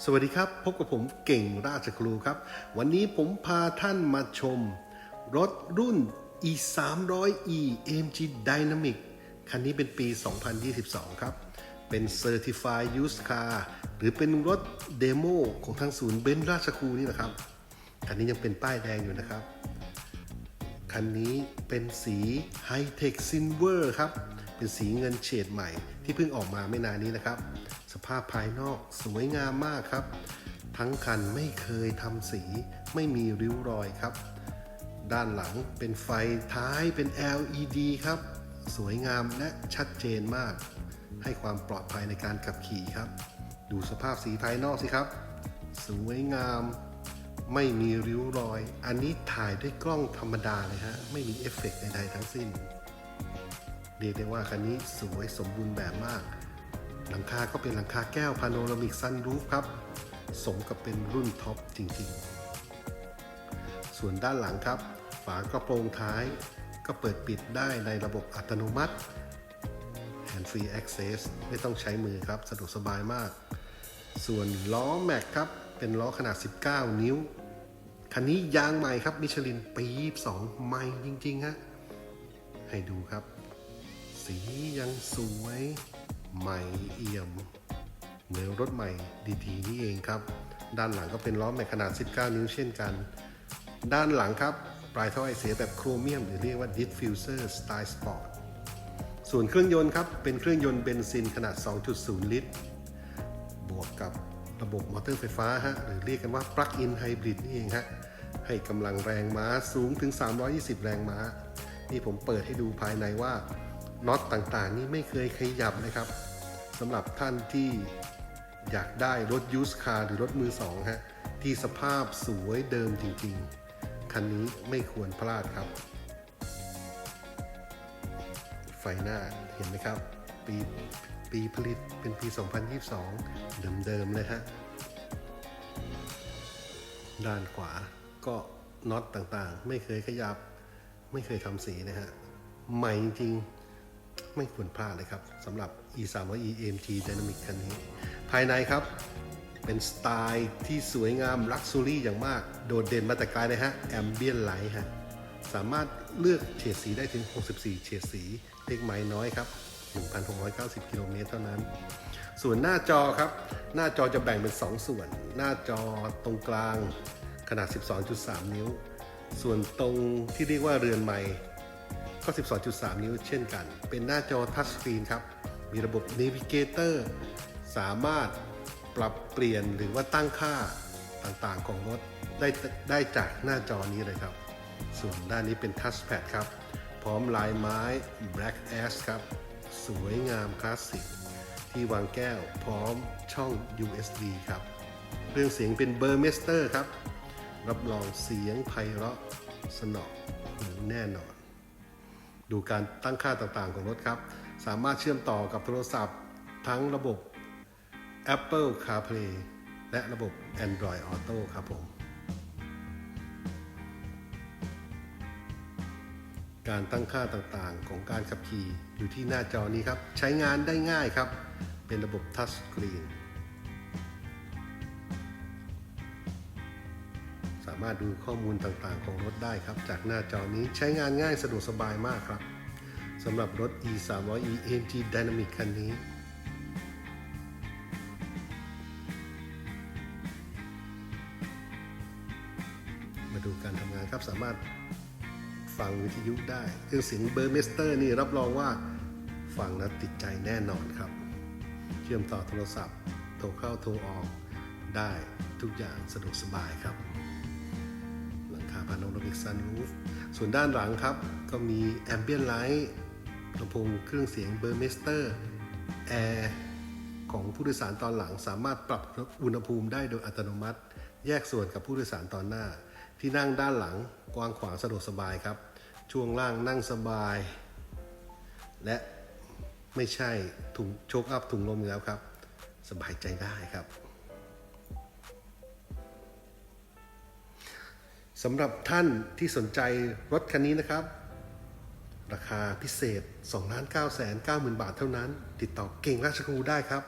สวัสดีครับ พบกับผมเก่งราชครูครับ วันนี้ผมพาท่านมาชม รถรุ่น e 3 0 0 e AMG Dynamic คันนี้เป็นปี 2022 ครับ เป็น Certified Used Car หรือเป็นรถเดโมของทางศูนย์เบนซ์ราชครูนี่นะครับ คันนี้ยังเป็นป้ายแดงอยู่นะครับ คันนี้เป็นสี High Tech Silver ครับ เป็นสีเงินเฉดใหม่ที่เพิ่งออกมาไม่นานนี้นะครับ สภาพภายนอกสวยงามมากครับ ทั้งคันไม่เคยทำสี ไม่มีริ้วรอยครับ ด้านหลังเป็นไฟท้ายเป็น LED ครับ สวยงามและชัดเจนมาก ให้ความปลอดภัยในการขับขี่ครับ ดูสภาพสีภายนอกสิครับ สวยงามไม่มีริ้วรอย อันนี้ถ่ายด้วยกล้องธรรมดาเลยฮะ ไม่มีเอฟเฟกต์ใดๆทั้งสิ้น เรียกได้ว่าคันนี้สวยสมบูรณ์แบบมาก หลังคาก็เป็นหลังคาแก้วพาโนรามิกซันรูฟครับ สมกับเป็นรุ่นท็อปจริงๆ ส่วนด้านหลังครับ ฝากระโปรงท้ายก็เปิดปิดได้ในระบบอัตโนมัติ Hand Free Access ไม่ต้องใช้มือครับ สะดวกสบายมาก ส่วนล้อแม็กครับ เป็นล้อขนาด 19 นิ้ว คันนี้ยางใหม่ครับ มิชลินปี22ใหม่จริงๆฮะให้ดูครับ สียังสวย ใหม่เอี่ยม เหมือนรถใหม่ดีๆนี่เองครับ ด้านหลังก็เป็นล้อแม็กขนาด 19 นิ้วเช่นกัน ด้านหลังครับ ปลายท่อไอเสียแบบโครเมียม หรือเรียกว่า Diffuser Style Sport ส่วนเครื่องยนต์ครับ เป็นเครื่องยนต์เบนซินขนาด 2.0 ลิตร บวกกับระบบมอเตอร์ไฟฟ้าฮะหรือเรียกกันว่า Plug-in Hybrid นี่เองฮะให้กำลังแรงม้าสูงถึง 320 แรงม้า นี่ผมเปิดให้ดูภายในว่า น็อตต่างๆ นี่ไม่เคยขยับนะครับสำหรับท่านที่อยากได้รถยูสคาร์หรือรถมือสองฮะที่สภาพสวยเดิมจริงๆ คันนี้ไม่ควรพลาดครับ ไฟหน้าเห็นไหมครับ ปีปีผลิตเป็นปี 2022 เดิมๆเลยฮะด้านขวาก็น็อตต่างๆ ไม่เคยขยับ ไม่เคยทำสีนะฮะ ใหม่จริง ไม่ควรพลาดเลยครับสำหรับ e 3 0 0 e AMG Dynamic คันนี้ ภายในครับเป็นสไตล์ที่สวยงามลักซ์ u รี่อย่างมาก โดดเด่นมาแต่ไกลเลยฮะแอมเบียนไลท์ฮะสามารถเลือกเฉดสีได้ถึง 64 เฉดสีเล็กไม้น้อยครับ 1,690 กิโลเมตรเท่านั้น ส่วนหน้าจอครับ หน้าจอจะแบ่งเป็น 2 ส่วน หน้าจอตรงกลางขนาด 12.3 นิ้ว ส่วนตรงที่เรียกว่าเรือนไม้ ก็ 12.3 นิ้วเช่นกัน เป็นหน้าจอทัชสกรีนครับ มีระบบ Navigator สามารถปรับเปลี่ยนหรือว่าตั้งค่าต่างๆของรถได้ได้จากหน้าจอนี้เลยครับ ส่วนด้านนี้เป็นทัชแพดครับ พร้อมลายไม้ Black Ash ครับ สวยงามคลาสสิก ที่วางแก้วพร้อมช่อง USB ครับ เครื่องเสียงเป็นเบอร์เมสเตอร์ครับ รับรองเสียงไพเราะสนอหูแน่นอน ดูการตั้งค่าต่างๆของรถครับ สามารถเชื่อมต่อกับโทรศัพท์ ทั้งระบบ Apple CarPlay และระบบ Android Auto ครับผม การตั้งค่าต่างๆของการขับขี่อยู่ที่หน้าจอนี้ครับ ใช้งานได้ง่ายครับ เป็นระบบทัชสกรีนามารถดูข้อมูลต่างๆ ของรถได้ครับ จากหน้าจอนี้ใช้งานง่ายสะดวกสบายมากครับสำหรับรถ e 3 0 0 e AMG Dynamic คันนี้มาดูการทำงานครับสามารถฟังวิทยุได้เครื่องเสียงเบอร์เมสเตอร์นี่รับรองว่าฟังแล้วติดใจแน่นอนครับ เชื่อมต่อโทรศัพท์ โทรเข้าโทรออกได้ทุกอย่างสะดวกสบายครับ หลังคาพาโนรามิกซันรูฟส่วนด้านหลังครับ ก็มีแอมเบียนไลท์ลำโพงเครื่องเสียงเบอร์เมสเตอร์แอร์ของผู้โดยสารตอนหลังสามารถปรับอุณหภูมิได้โดยอัตโนมัติ แยกส่วนกับผู้โดยสารตอนหน้า ที่นั่งด้านหลังกว้างขวางสะดวกสบายครับ ช่วงล่างนั่งสบาย และไม่ใช่ถุงโชคอัพถุงลมแล้วครับ สบายใจได้ครับ สำหรับท่านที่สนใจรถคันนี้นะครับ ราคาพิเศษ 2 9 9 0 0 0 0 บาทเท่านั้น ติดต่อเก่งราชครูได้ครับ